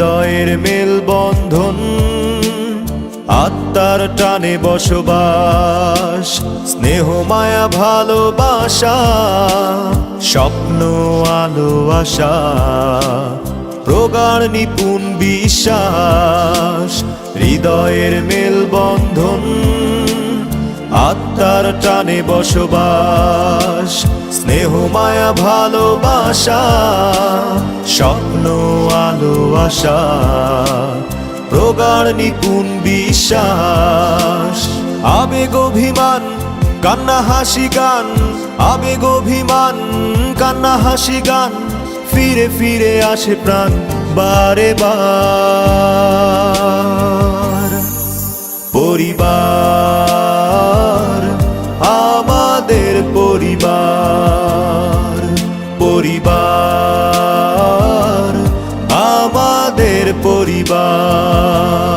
হৃদয়ের মেলবন্ধন, আত্মার টানে বসবাস, স্নেহ, মায়া, ভালোবাসা, স্বপ্ন, আলো, আশা, প্রগাঢ়, নিপুণ বিশ্বাস, হৃদয়ের মেলবন্ধন, আত্মার টানে বসবাস। স্নেহ, মায়া, ভালোবাসা, স্বপ্ন, আলো, আশা, প্রগাঢ়, নিপুণ বিশ্বাস। আবেগ, অভিমান, কান্না, হাসি, গান। আবেগ, অভিমান, কান্না, হাসি, গান। ফিরে ফিরে আসে প্রাণ বারে বার। পরিবার, আমাদের পরিবার। পরিবার আমাদের পরিবার।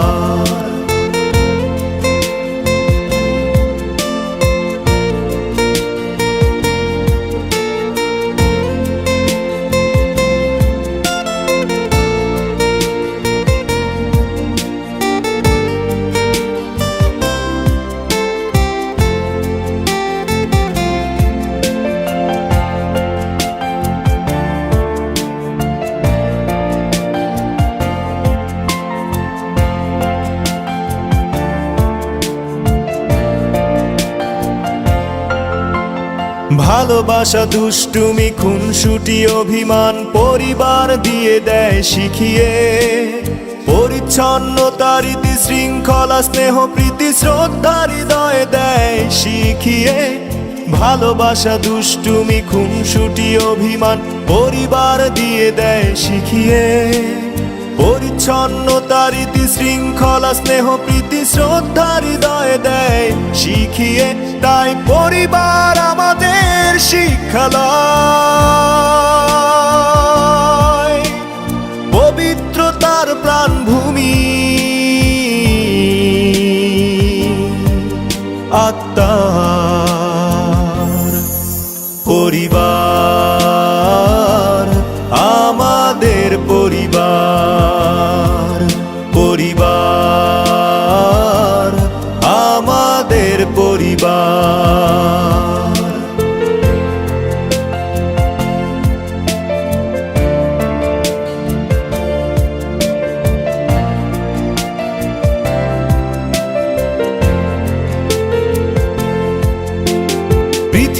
ভালোবাসা দুষ্টুমি, খুনসুটি, অভিমান পরিবার দিয়ে দেয় শিখিয়ে। পরিচ্ছন্নতা রীতি শৃঙ্খলা স্নেহ, প্রীতি শ্রদ্ধা হৃদয়ে দেয় শিখিয়ে। ভালোবাসা দুষ্টুমি, খুনসুটি, অভিমান পরিবার দিয়ে দেয় শিখিয়ে। পরিচ্ছন্নতা রীতি শৃঙ্খলা, স্নেহ, প্রীতি শ্রদ্ধা হৃদয়ে দেয়। শিখিয়ে তাই পরিবার আমাদের শিক্ষালয়। পবিত্রতার প্রাণভূমি। আত্মার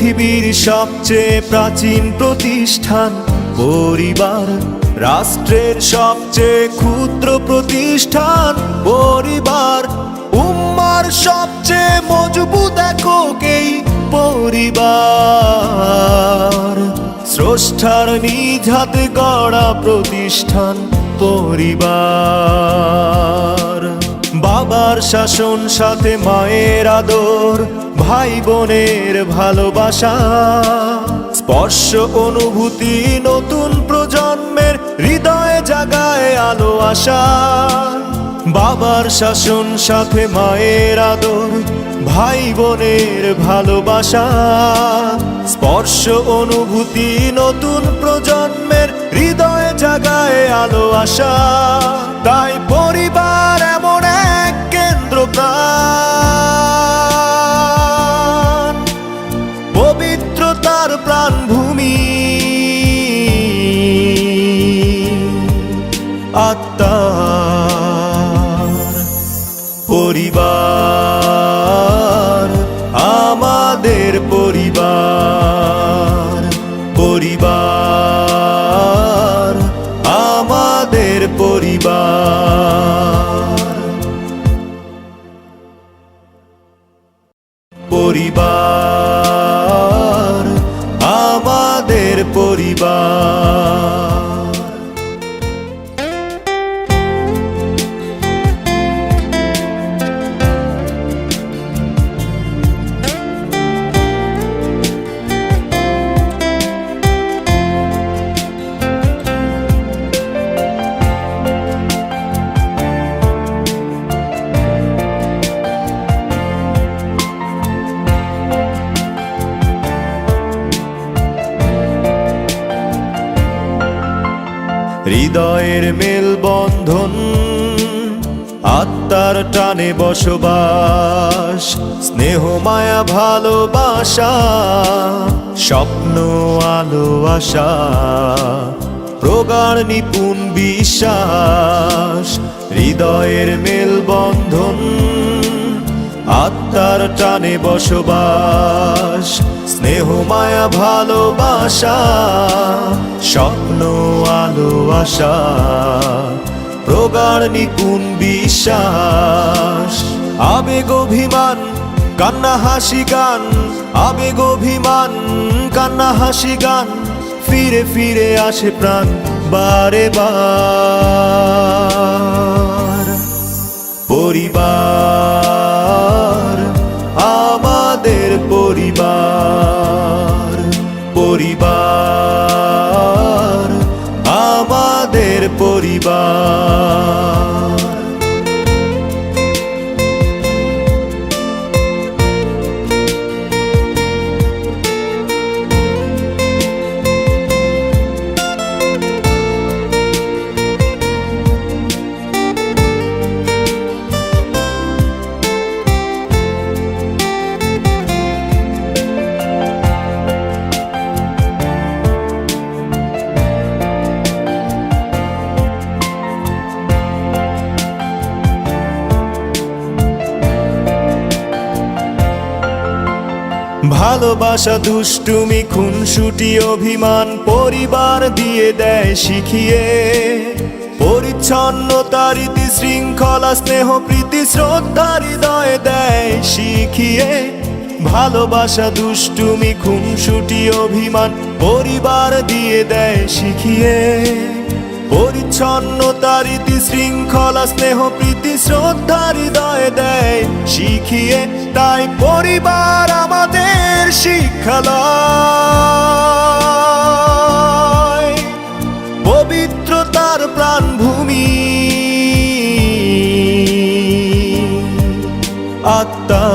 পৃথিবীর সবচেয়ে প্রাচীন প্রতিষ্ঠান, পরিবার। রাষ্ট্রের সবচেয়ে ক্ষুদ্র প্রতিষ্ঠান, পরিবার। উম্মার সবচেয়ে মজবুত এককেই পরিবার। স্রষ্টার নিজ হাতে গড়া প্রতিষ্ঠান, পরিবার। বাবার শাসন, সাথে মায়ের আদর ভাই বোনের ভালোবাসা। স্পর্শ অনুভূতি নতুন প্রজন্মের হৃদয়ে জাগায় আলো আশা। বাবার শাসন, সাথে মায়ের আদর ভাই বোনের ভালোবাসা। স্পর্শ অনুভূতি নতুন প্রজন্মের হৃদয়ে জাগায় আলো আশা। তাই পরিবার এমন এক প্রাণ পবিত্রতার প্রাণভূমি আত্মার পরিবার হৃদয়ের মেলবন্ধন বন্ধন, আত্মার টানে বসবাস, স্নেহ, মায়া, ভালোবাসা, স্বপ্ন, আলো, আশা, প্রগাঢ়, নিপুণ বিশ্বাস, হৃদয়ের মেলবন্ধন আত্মার টানে বসবাস স্নেহ, মায়া, ভালোবাসা, স্বপ্ন, আলো, আশা, প্রগাঢ়, নিপুণ বিশ্বাস। আবেগ, অভিমান, কান্না, হাসি, গান, আবেগ, অভিমান, কান্না, হাসি, গান, ফিরে ফিরে আসে প্রাণ, বারে বার। পরিবার ভালোবাসা দুষ্টুমি, খুনসুটি, অভিমান পরিবার দিয়ে দেয় শিখিয়ে। পরিচ্ছন্নতা রীতি শৃঙ্খলা স্নেহ, প্রীতি শ্রদ্ধা হৃদয়ে দেয় শিখিয়ে। ভালোবাসা দুষ্টুমি, খুনসুটি, অভিমান পরিবার দিয়ে দেয় শিখিয়ে। পরিচ্ছন্নতা রীতি শৃঙ্খলা, স্নেহ, প্রীতি, শ্রদ্ধা, হৃদয়ে দেয়। শিখিয়ে তাই পরিবার আমাদের শিক্ষালয়। পবিত্রতার প্রাণভূমি। আত্মার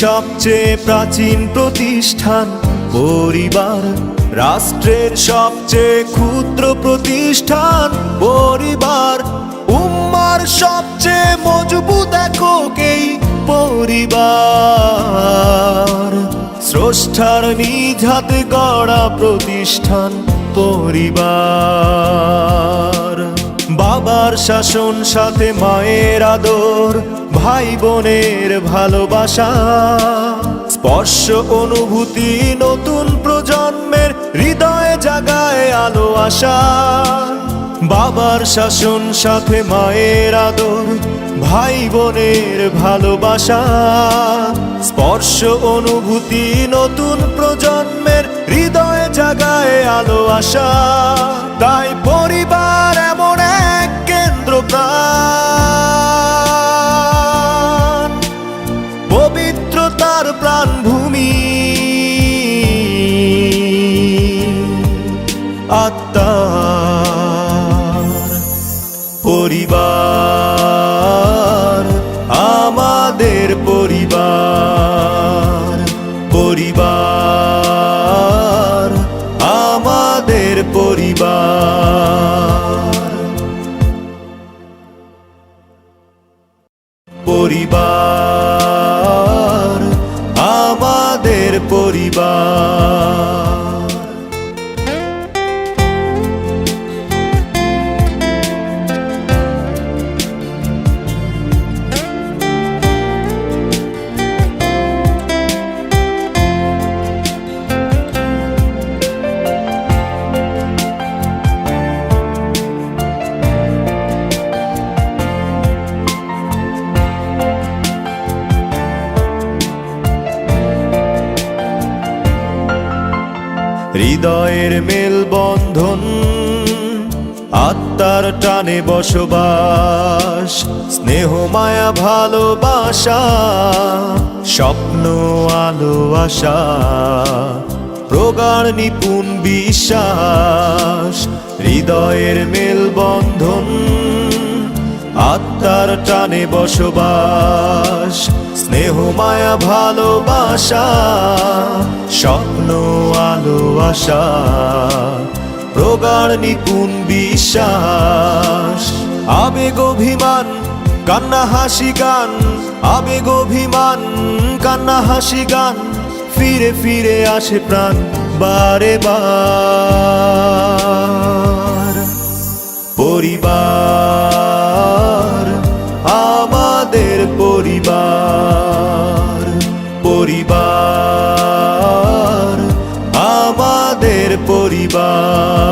সবচেয়ে প্রাচীন প্রতিষ্ঠান পরিবার, রাষ্ট্রের সবচেয়ে ক্ষুদ্র প্রতিষ্ঠান পরিবার। উম্মার সবচেয়ে মজবুত এককেই পরিবার। স্রষ্টার নিজ গড়া প্রতিষ্ঠান পরিবার। বাবার শাসন, সাথে মায়ের আদর ভাই বোনের ভালোবাসা। স্পর্শ অনুভূতি নতুন প্রজন্মের হৃদয়ে জাগায় আলো আশা। বাবার শাসন, সাথে মায়ের আদর ভাই বোনের ভালোবাসা। স্পর্শ অনুভূতি নতুন প্রজন্মের হৃদয়ে জাগায় আলো আশা। তাই পরিবার হৃদয়ের মেলবন্ধন, আত্মার টানে বসবাস, স্নেহ, মায়া, ভালোবাসা, স্বপ্ন, আলো, আশা, প্রগাঢ়, নিপুণ বিশ্বাস, হৃদয়ের মেলবন্ধন। আত্মার টানে বসবাস, স্নেহ, মায়া, ভালোবাসা, স্বপ্ন, আলো, আশা, প্রগাঢ়, নিপুণ বিশ্বাস। আবেগ, অভিমান, কান্না, হাসি, গান, আবেগ, অভিমান, কান্না, হাসি, গান, ফিরে ফিরে আসে প্রাণ, বারে বার। পরিবার পরিবার আমাদের পরিবার।